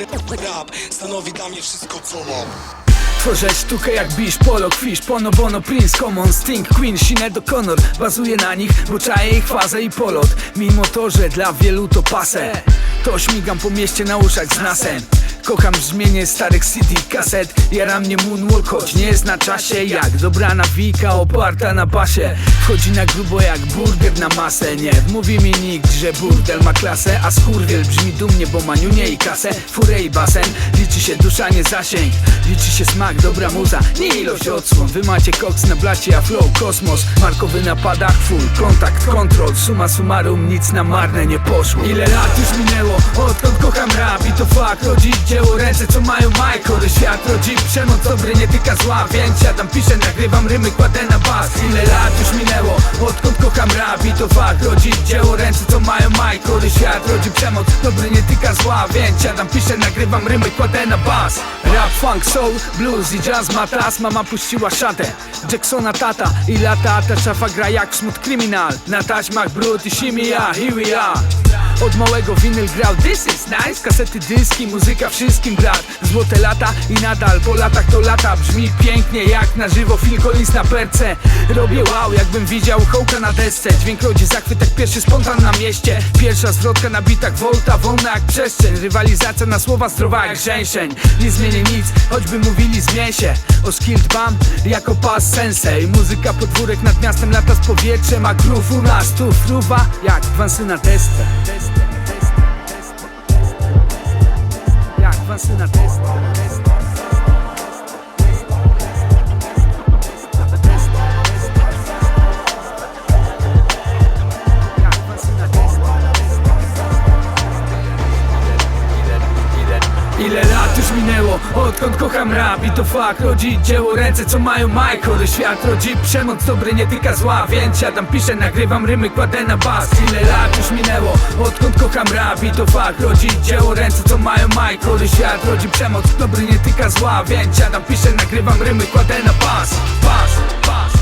rap stanowi dla mnie wszystko co mam. Tworzę sztukę jak Bish, Polo, Fish, Pono, Bono, Prince, Common, Sting, Queen, Sinead O'Connor Bazuję na nich, bo czaję ich fazę i polot. Mimo to, że dla wielu to pase To śmigam po mieście na uszach z nasem Kocham brzmienie starych CD, kaset. Jara mnie moonwalk, choć nie jest na czasie. Jak dobra nawika oparta na basie Wchodzi na grubo jak burger na masę. Nie mówi mi nikt, że burdel ma klasę. A skurwiel brzmi dumnie, bo ma niunię i kasę. Furę i basen, liczy się dusza, nie zasięg. Liczy się smak, dobra muza, nie ilość odsłon. Wy macie koks na blacie, a flow kosmos. Markowy na padach, full kontakt, kontrol Suma summarum, nic na marne nie poszło. Ile lat już minęło, odkąd kocham rap I to fakt, rodzi dzieło ręce, co mają Michael. Świat rodzi przemoc, dobry nie tyka zła Więc siadam, piszę, nagrywam rymy, kładę na bas. Ile lat już minęło, odkąd kocham rap I to fakt, rodzi dzieło ręce, co mają Michael. Świat rodzi przemoc, dobry nie tyka zła Więc siadam, piszę, nagrywam rymy, kładę na bas. Rap, funk, soul, blues i jazz ma tas. Mama puściła szatę, Jacksona tata. I lata, ta szafa gra jak smut kryminal. Na taśmach brud i simia, here we are od małego winyl grał. This is nice. Kasety, dyski, muzyka wszystkim brat. Złote lata i nadal po latach to lata. Brzmi pięknie jak na żywo Phil Collins na perce. Robię wow jakbym widział hołka na desce. Dźwięk rodzi zachwyt jak pierwszy spontan na mieście. Pierwsza zwrotka na bitach Volta Wolna jak przestrzeń. Rywalizacja na słowa zdrowa jak żeńszeń Nie zmienię nic, choćby mówili zmień się. O skill dbam jako pas sensei. Muzyka podwórek nad miastem lata z powietrzem A groove u nas tu fruwa jak dwansy na testę Jak dwansy na testę Ile lat już minęło, odkąd kocham rap? I to fakt, rodzi dzieło ręce, co mają Michael. Świat rodzi przemoc, dobry nie tyka zła Więc siadam, piszę, nagrywam rymy, kładę na bas. Ile lat już minęło, kocham rap I to fakt, rodzi dzieło ręce, co mają Michael Świat rodzi przemoc, dobry nie tyka zła Więc siadam, piszę, nagrywam rymy, kładę na bas Bas, bas,